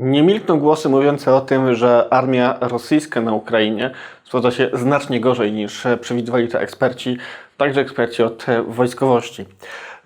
Nie milkną głosy mówiące o tym, że armia rosyjska na Ukrainie sprawdza się znacznie gorzej niż przewidywali to eksperci, także eksperci od wojskowości.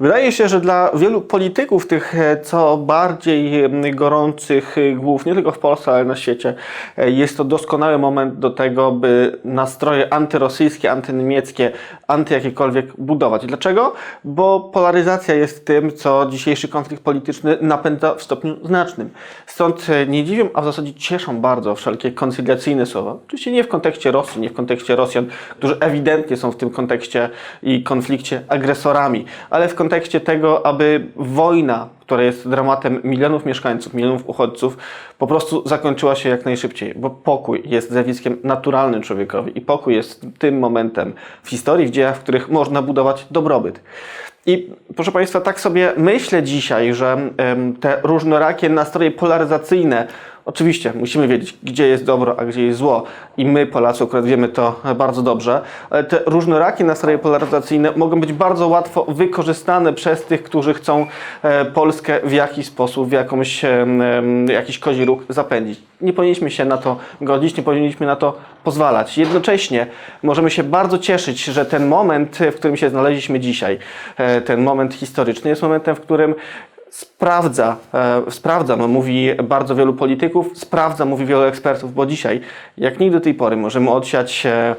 Wydaje się, że dla wielu polityków, tych e, co bardziej gorących e, głów, nie tylko w Polsce, ale na świecie, e, jest to doskonały moment do tego, by nastroje antyrosyjskie, antyniemieckie, anty jakiekolwiek budować. Dlaczego? Bo polaryzacja jest tym, co dzisiejszy konflikt polityczny napędza w stopniu znacznym. Stąd nie dziwią, a w zasadzie cieszą bardzo wszelkie koncyliacyjne słowa. Oczywiście nie w kontekście Rosji, nie w kontekście Rosjan, którzy ewidentnie są w tym kontekście i konflikcie agresorami, ale w kontekście tego, aby wojna, która jest dramatem milionów mieszkańców, milionów uchodźców, po prostu zakończyła się jak najszybciej, bo pokój jest zjawiskiem naturalnym człowiekowi i pokój jest tym momentem w historii, w dziejach, w których można budować dobrobyt. I proszę Państwa, tak sobie myślę dzisiaj, że te różnorakie nastroje polaryzacyjne, oczywiście musimy wiedzieć, gdzie jest dobro, a gdzie jest zło, i my, Polacy, akurat wiemy to bardzo dobrze, ale te różnorakie nastroje polaryzacyjne mogą być bardzo łatwo wykorzystane przez tych, którzy chcą e, Polskę w jakiś sposób, w jakąś, em, em, jakiś kozi róg zapędzić. Nie powinniśmy się na to godzić, nie powinniśmy na to pozwalać. Jednocześnie możemy się bardzo cieszyć, że ten moment, w którym się znaleźliśmy dzisiaj, e, ten moment historyczny, jest momentem, w którym sprawdza, e, sprawdzam, mówi bardzo wielu polityków, sprawdza, mówi wielu ekspertów, bo dzisiaj, jak nigdy do tej pory, możemy odsiać e,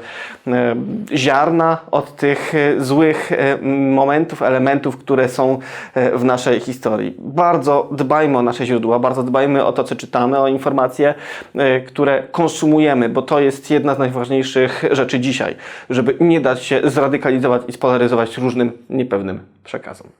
ziarna od tych e, złych momentów, elementów, które są w naszej historii. Bardzo dbajmy o nasze źródła, bardzo dbajmy o to, co czytamy, o informacje, które konsumujemy, bo to jest jedna z najważniejszych rzeczy dzisiaj, żeby nie dać się zradykalizować i spolaryzować różnym niepewnym przekazom.